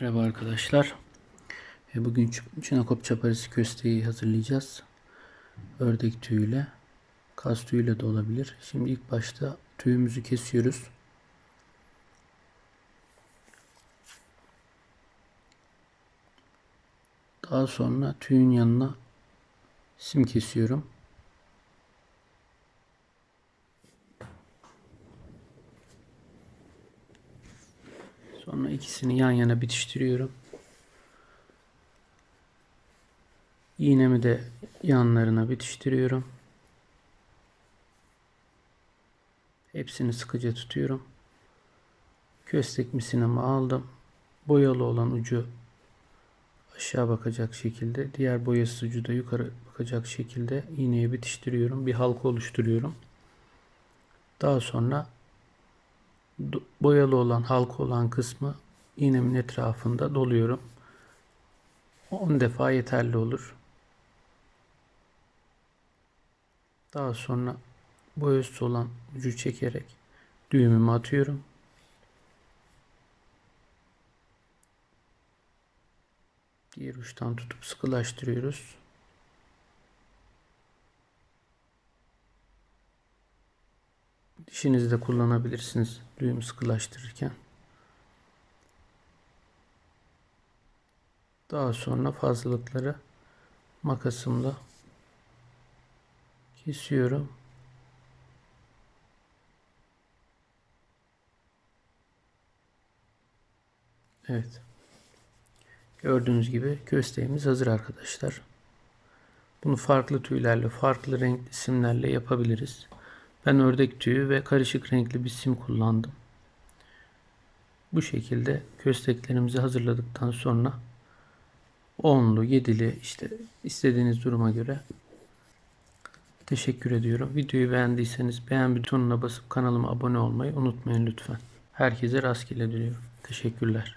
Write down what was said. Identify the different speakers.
Speaker 1: Merhaba arkadaşlar. E, Bugün Çinakop çaparısı kösteği hazırlayacağız. Ördek tüyüyle, kas tüyüyle de olabilir. Şimdi ilk başta tüyümüzü kesiyoruz. Daha sonra tüyün yanına sim kesiyorum. Sonra ikisini yan yana bitiştiriyorum. İğnemi de yanlarına bitiştiriyorum. Hepsini sıkıca tutuyorum. Köstek misinamı aldım. Boyalı olan ucu aşağı bakacak şekilde, diğer boyasız ucu da yukarı bakacak şekilde iğneye bitiştiriyorum. Bir halka oluşturuyorum. Daha sonra boyalı olan halka olan kısmı iğnemin etrafında doluyorum. 10 defa yeterli olur. Daha sonra boyasız olan ucu çekerek düğümümü atıyorum. Diğer uçtan tutup sıkılaştırıyoruz. Dişinizi de kullanabilirsiniz düğüm sıkılaştırırken. Daha sonra fazlalıkları makasımla kesiyorum. Evet. Gördüğünüz gibi kösteğimiz hazır arkadaşlar. Bunu farklı tüylerle, farklı renkli simlerle yapabiliriz. Ben ördek tüyü ve karışık renkli bir sim kullandım. Bu şekilde kösteklerimizi hazırladıktan sonra onlu, yedili işte istediğiniz duruma göre teşekkür ediyorum. Videoyu beğendiyseniz beğen butonuna basıp kanalıma abone olmayı unutmayın lütfen. Herkese rastgele diliyorum. Teşekkürler.